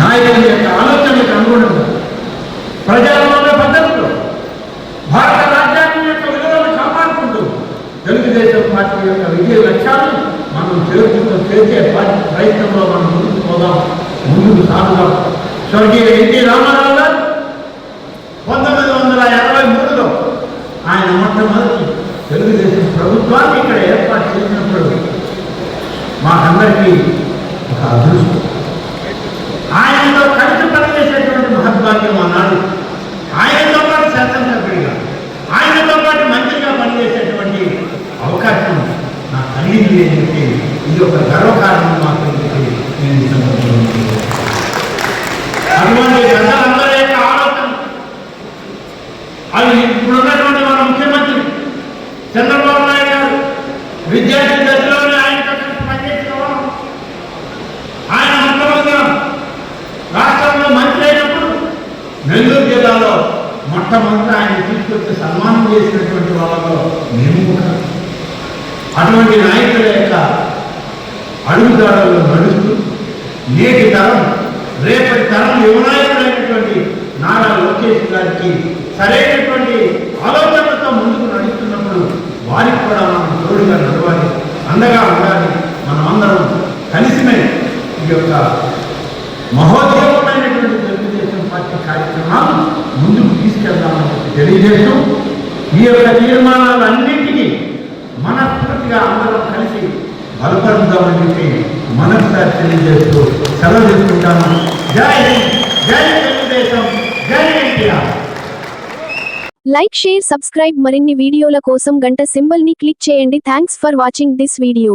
నాయకుల యొక్క ఆలోచనకు అనుగుణంగా ప్రజాస్వామ్య పద్ధతులు. భారత రాజ్యాంగం యొక్క విలువలను కాపాడుకుంటూ తెలుగుదేశం పార్టీ యొక్క విజయ లక్ష్యాలు మనం చేరుకుంటూ చేసే ప్రయత్నంలో మనం ముందుకు పోదాం ముందుకు సాగుదాం. స్వర్గీయ ఎన్టీ రామారావు గారు పంతొమ్మిది వందల ఎనభై మూడులో ఆయన మొట్టమొదటి తెలుగుదేశం ప్రభుత్వాన్ని ఇక్కడ ఏర్పాటు చేసినప్పుడు మాకందరికీ ఒక అదృష్టం. ఆయనతో కలిసి పనిచేసేటువంటి మహద్భాగ్యం అన్నాడు ఆయనతో పాటు శాసనసభ్యుడిగా ఆయనతో పాటు మంత్రిగా పనిచేసేటువంటి అవకాశం నా కలిగింది అని ఇది ఒక గర్వకారణం మాకు నేను అటువంటి పెద్దలందరి యొక్క ఆలోచన. అది ఇప్పుడున్నటువంటి మన ముఖ్యమంత్రి చంద్రబాబు నాయుడు గారు విద్యార్థి దశలోనే ఆయనతో కలిసి పనిచేసిన వారు. ఆయన మొట్టమొదటి రాష్ట్రంలో మంత్రి అయినప్పుడు నెల్లూరు జిల్లాలో మొట్టమొదటి ఆయన తీసుకొచ్చి సన్మానం చేసినటువంటి వాళ్ళలో మేము అటువంటి నాయకుల యొక్క అడుగుదాడల్లో నడుస్తూ నేటి తరం రేపటి తరం యువనాయకుడైనటువంటి నారా లోకేష్ గారికి సరైనటువంటి ఆలోచనలతో ముందుకు నడుస్తున్నప్పుడు వారికి కూడా మనం తోడుగా నడవాలి అండగా ఉండాలి. మనం అందరం కలిసిమే ఈ యొక్క మహోదయం కార్యక్రమాలు ముందుకు తీసుకెళ్దామని చెప్పి తెలియజేస్తూ ఈ యొక్క తీర్మానాలన్నింటినీ మనస్ఫూర్తిగా అందరం కలిసి బలపరుద్దామని చెప్పి మనసారి తెలియజేస్తూ సెలవు తీసుకుంటాను. జై హింద్ జై తెలుగుదేశం జై ఎన్టీఆర్. లైక్ షేర్ సబ్స్క్రైబ్ మరిన్ని వీడియోల కోసం గంట సింబల్ని క్లిక్ చేయండి. Thanks for watching this video.